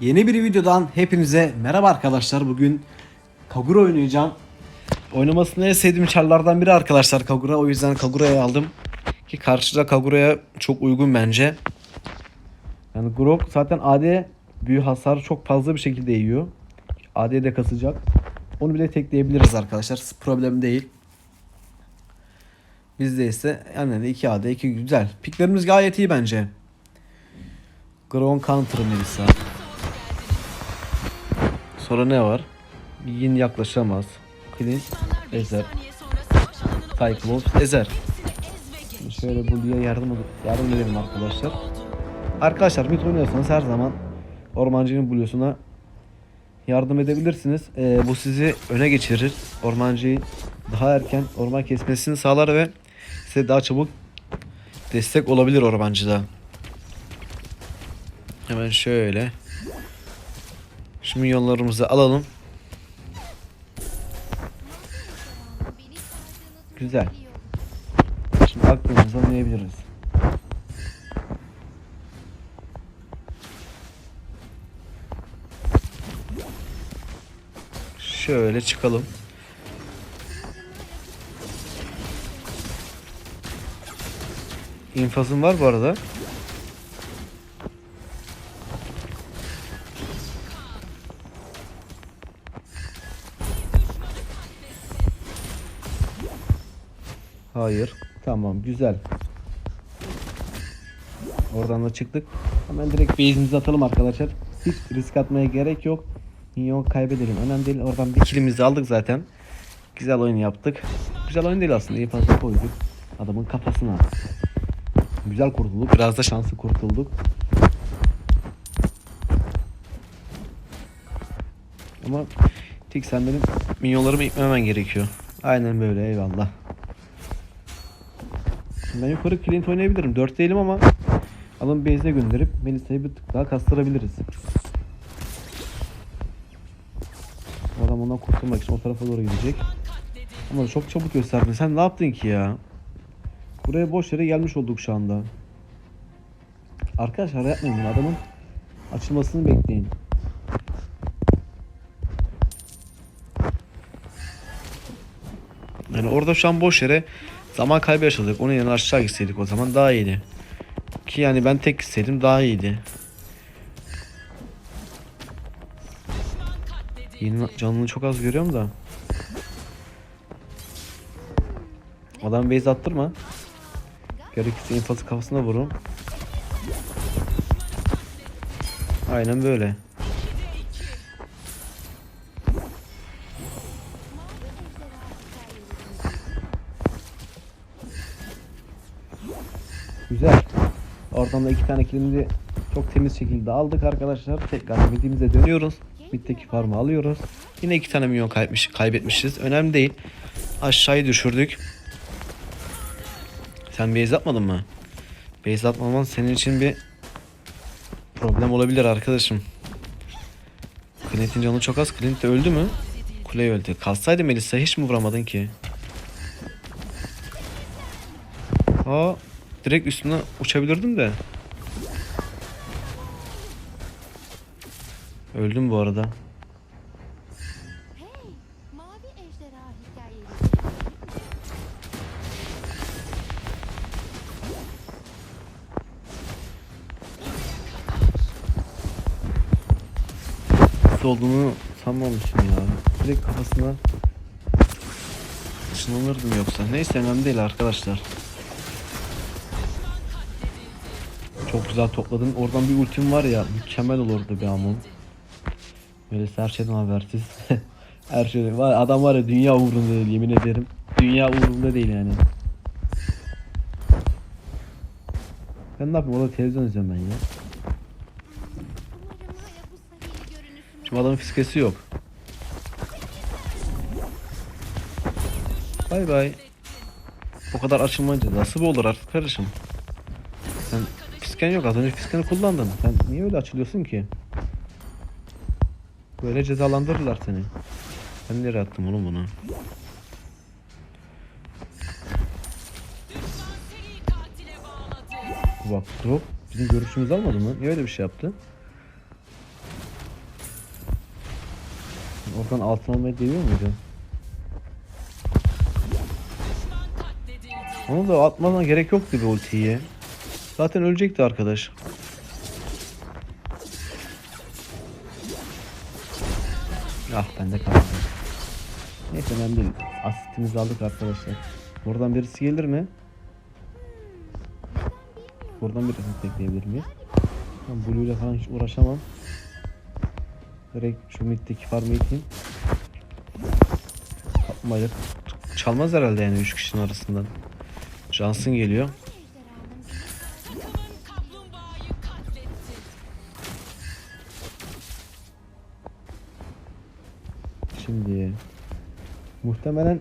Yeni bir videodan hepinize merhaba arkadaşlar. Bugün Kagura oynayacağım. Oynamasını en sevdiğim çarlardan biri arkadaşlar Kagura. O yüzden Kagura'yı aldım. Ki karşıda Kagura'ya çok uygun bence. Yani Grok zaten AD büyü hasarı çok fazla bir şekilde yiyor. AD de kasacak. Onu bile tekleyebiliriz arkadaşlar. Problem değil. Bizde ise yani 2 AD 2 güzel. Piklerimiz gayet iyi bence. Gron Counter Melissa. Sonra ne var? Yin yaklaşamaz. Clint ezer. Cyclops ezer. Şimdi şöyle Blue'ya yardım, yardım edelim arkadaşlar. Arkadaşlar mid oynuyorsanız her zaman ormancının Blue'suna yardım edebilirsiniz. Ee, bu sizi öne geçirir. Ormancıyı daha erken orman kesmesini sağlar ve size daha çabuk destek olabilir ormancıda. Hemen şöyle. Şu milyonlarımızı alalım. Güzel. Şimdi aklımızı anlayabiliriz. Şöyle çıkalım. İnfazım var bu arada. Hayır. Tamam güzel. Oradan da çıktık. Hemen direkt base'imizi atalım arkadaşlar. Hiç risk atmaya gerek yok. Minyon kaybedelim. Önemli değil. Oradan bir killimizi aldık zaten. Güzel oyun yaptık. Güzel oyun değil aslında. İyi fazla koyduk. Adamın kafasına. Güzel kurtulduk. Biraz da şanslı kurtulduk. Ama Tik sen benim minyonlarımı itmemen gerekiyor. Aynen böyle eyvallah. Ben yukarı Clint oynayabilirim. 4 değilim ama alın base'e gönderip Melisa'yı bir tık daha kastırabiliriz. O adam ondan kurtulmak için o tarafa doğru gidecek. Ama çok çabuk gösterdin. Sen ne yaptın ki ya? Buraya boş yere gelmiş olduk şu anda. Arkadaşlar yapmayın bunu. Adamın açılmasını bekleyin. Yani orada şu an boş yere zaman kaybı yaşadık. Onun yerine aşağı gitseydik o zaman daha iyiydi. Ki yani ben tek gitseydim daha iyiydi. Yeni canını çok az görüyorum da. Adam base attırma. Gerekirse infazı kafasına vurun. Aynen böyle. Güzel. Oradan da iki tane kilimizi çok temiz şekilde aldık arkadaşlar. Tekrar midimize dönüyoruz. Middeki farmı alıyoruz. Yine iki tane milyon kaybetmiş, kaybetmişiz. Önemli değil. Aşağıyı düşürdük. Sen base atmadın mı? Base atmaman senin için bir problem olabilir arkadaşım. Clint'in canı çok az. Clint de öldü mü? Kule öldü. Kalsaydı Melisa hiç mi vuramadın ki? Aa, direkt üstüne uçabilirdim de. Öldüm bu arada. Nasıl olduğunu sanmamışım ya. Direkt kafasına ışınlanırdım yoksa. Neyse önemli değil arkadaşlar. Çok güzel topladın. Oradan bir ultim var ya mükemmel olurdu bir amon. Melisa her şeyden habersiz. her şeyden. Var, adam var ya dünya umurunda değil yemin ederim. Dünya umurunda değil yani. Ben ne yapayım orada televizyon izliyorum ben ya. Şimdi adamın fiskesi yok. Bay bay. O kadar açılmayınca nasıl olur artık kardeşim? Sen fisken yok az önce fiskeni kullandın. Sen niye öyle açılıyorsun ki? Böyle cezalandırırlar seni. Ben nereye attım oğlum bunu? Bak drop bizim görüşümüzü almadı mı? Niye öyle bir şey yaptı? Oradan altın almayı deniyor muydu? Onu da atmana gerek yoktu bir ultiyi. Zaten ölecekti arkadaş. Ah bende kaldı. Neyse önemli değil. Asistimizi aldık arkadaşlar. Buradan birisi gelir mi? Buradan birisini tekleyebilir miyiz? Ben Blue ile falan hiç uğraşamam. Direkt şu middeki farmı iteyim. Kapmayacak. Çalmaz herhalde yani 3 kişinin arasından. Johnson geliyor. Muhtemelen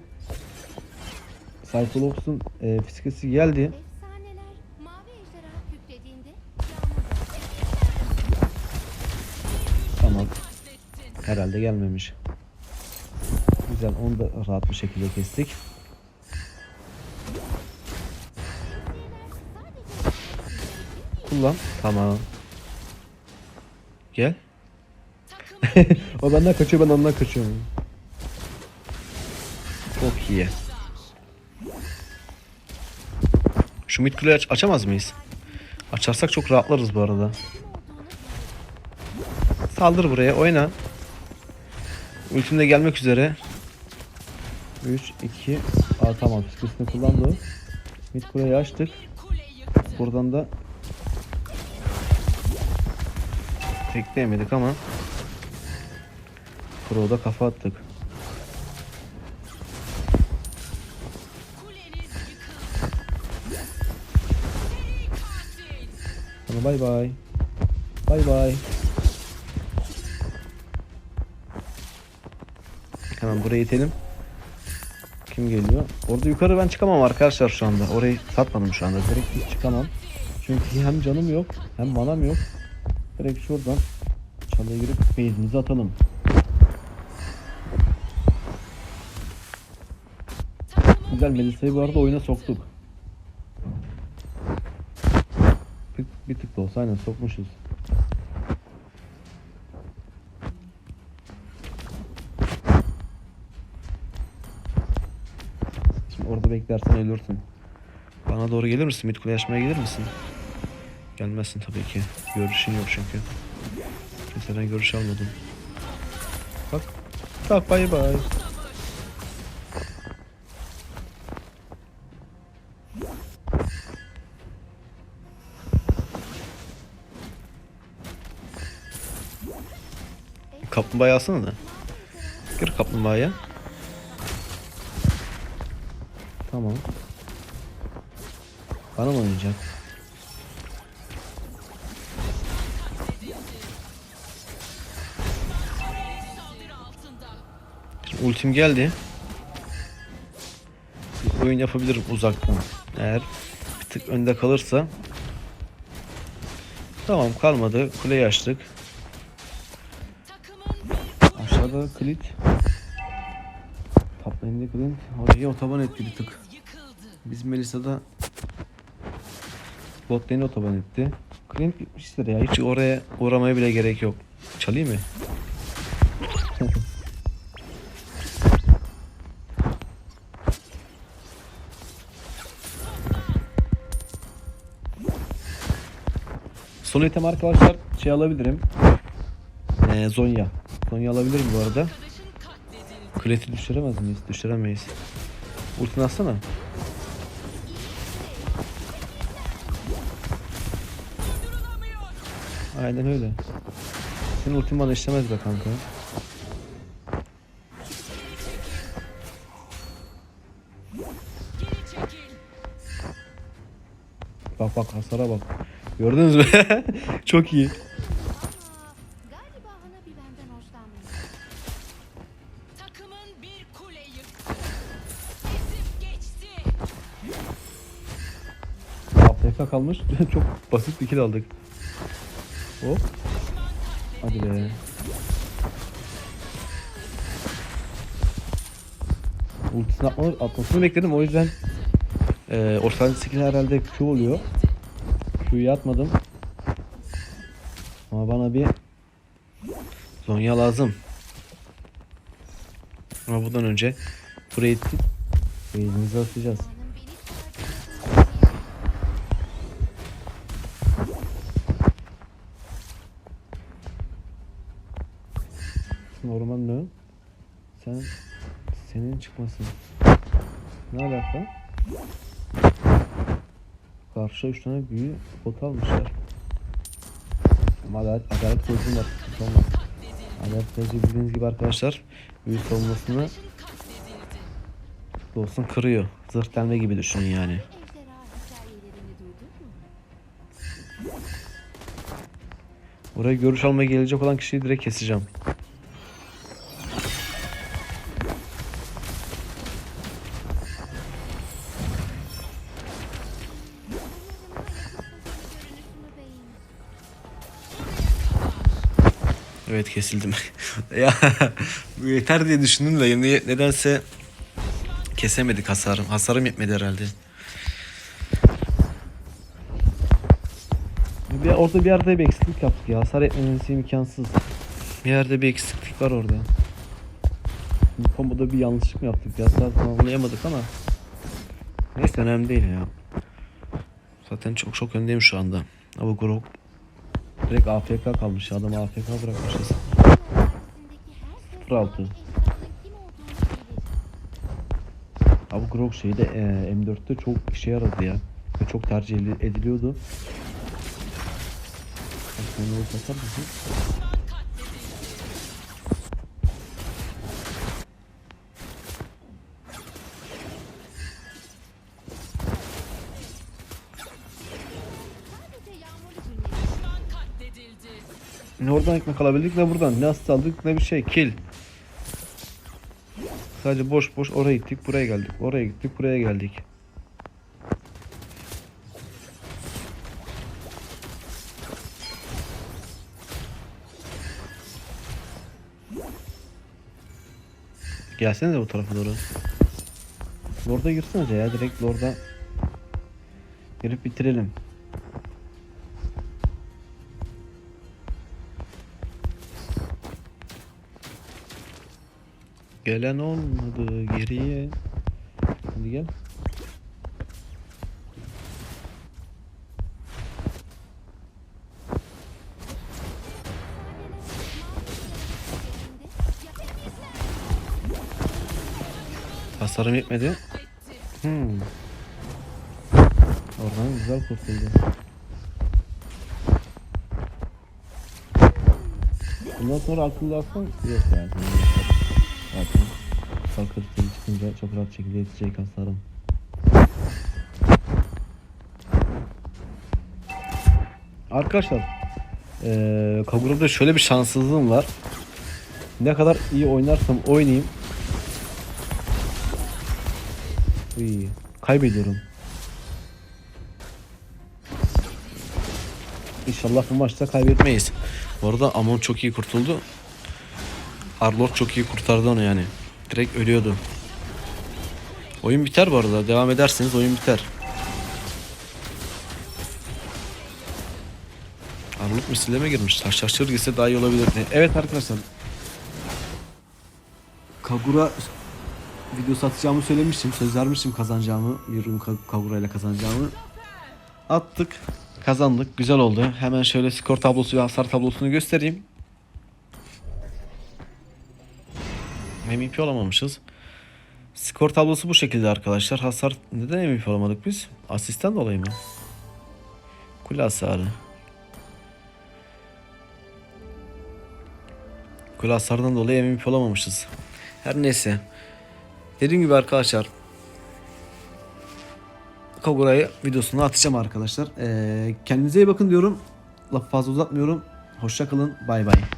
Cyclops'un e, fiskesi geldi. Tamam. Herhalde gelmemiş. Güzel onu da rahat bir şekilde kestik. Kullan. Tamam. Gel. o benden kaçıyor ben ondan kaçıyorum. Çok iyi. Şu mid aç- açamaz mıyız? Açarsak çok rahatlarız bu arada. Saldır buraya oyna. Ultim de gelmek üzere. 3, 2, Aa tamam fiskesini kullandı. Mid kuleyi açtık. Buradan da tekleyemedik ama Pro'da kafa attık. Sana bay bay. Bay bay. Hemen buraya itelim. Kim geliyor? Orada yukarı ben çıkamam arkadaşlar şu anda. Orayı satmadım şu anda. Direkt çıkamam. Çünkü hem canım yok hem manam yok. Direkt şuradan çalıya girip base'imizi atalım. Güzel Melisa'yı bu arada oyuna soktuk. Olsa aynen sokmuşuz. Şimdi orada beklersen ölürsün. Bana doğru gelir misin? Mid kule açmaya gelir misin? Gelmezsin tabii ki. Görüşün yok çünkü. Kimseden görüş almadım. Bak. Bak bay bay. Kaplumbağayı alsana da. Gir kaplumbağaya. Tamam. Bana mı oynayacak? Şimdi ultim geldi. Bir oyun yapabilirim uzaktan. Eğer bir tık önde kalırsa. Tamam kalmadı. Kuleyi açtık. Klit. Top lane'de Clint. Orayı otoban etti bir tık. Biz Melisa'da bot lane otoban etti. Clint bitmiştir ya. Hiç oraya uğramaya bile gerek yok. Çalayım mı? Son item arkadaşlar şey alabilirim. Ee, Zonya. Zonya alabilirim bu arada. Kuleti düşüremez miyiz? Düşüremeyiz. Ultini atsana. Aynen öyle. Senin ultin bana işlemez be kanka. Bak bak hasara bak. Gördünüz mü? Çok iyi. AFK kalmış. Çok basit bir kill aldık. Hop. Hadi be. Ultisini atma, atmasını bekledim o yüzden e, ortadan skill herhalde Q oluyor. Q'yu atmadım. Ama bana bir Zonya lazım. Ama bundan önce buraya ittik. Elimizi atacağız. Çıkmasın. Ne alaka? Karşı üç tane büyü bot almışlar. Ama adalet, adalet gözüm var. olmaz. Adalet gözü bildiğiniz gibi arkadaşlar büyü savunmasını olsun kırıyor. Zırh delme gibi düşünün yani. Oraya görüş almaya gelecek olan kişiyi direkt keseceğim. Evet kesildim. ya yeter diye düşündüm de yani nedense kesemedik hasarım. Hasarım yetmedi herhalde. Bir, orada bir yerde bir eksiklik yaptık ya. Hasar etmemesi imkansız. Bir yerde bir eksiklik var orada. Bu komboda bir yanlışlık mı yaptık? Ya hasar tamamlayamadık ama. Neyse önemli değil ya. Zaten çok çok öndeyim şu anda. Ama Grok direkt AFK kalmış. ya. Adamı AFK bırakmışız. Karşısındaki her 06. ejderhanın kim olduğunu bilir. Abi Grok şeyde e, M4'te çok işe yaradı ya. Ve çok tercih edil- ediliyordu. Sen? Ne oradan ekmek alabildik ne buradan. Ne asist aldık ne bir şey. Kill. Sadece boş boş oraya gittik buraya geldik. Oraya gittik buraya geldik. Gelsenize bu tarafa doğru. Lord'a girsenize ya direkt Lord'a girip bitirelim. Gelen olmadı geriye. Hadi gel. Hasarım yetmedi. Hmm. Oradan güzel kurtuldu. Bundan sonra akıllı alsam yok yani. Zaten Falkır seni çıkınca çok rahat şekilde yetecek hasarım. Arkadaşlar eee Kagura'da şöyle bir şanssızlığım var. Ne kadar iyi oynarsam oynayayım Uy, kaybediyorum. İnşallah bu maçta kaybetmeyiz. Bu arada Amon çok iyi kurtuldu. Arlord çok iyi kurtardı onu yani. Direkt ölüyordu. Oyun biter bu arada. Devam ederseniz oyun biter. Arlord misilleme girmiş. Taşlaştır girse daha iyi olabilirdi. Evet arkadaşlar. Kagura video atacağımı söylemiştim. Söz vermiştim kazanacağımı. Yürüm Kagura ile kazanacağımı. Attık. Kazandık. Güzel oldu. Hemen şöyle skor tablosu ve hasar tablosunu göstereyim. MVP olamamışız. Skor tablosu bu şekilde arkadaşlar. Hasar neden MVP olamadık biz? Asistan dolayı mı? Kule hasarı. Kule hasarından dolayı MVP olamamışız. Her neyse. Dediğim gibi arkadaşlar Kagura'yı videosunu atacağım arkadaşlar. Ee, kendinize iyi bakın diyorum. Lafı fazla uzatmıyorum. Hoşça kalın. Bay bay.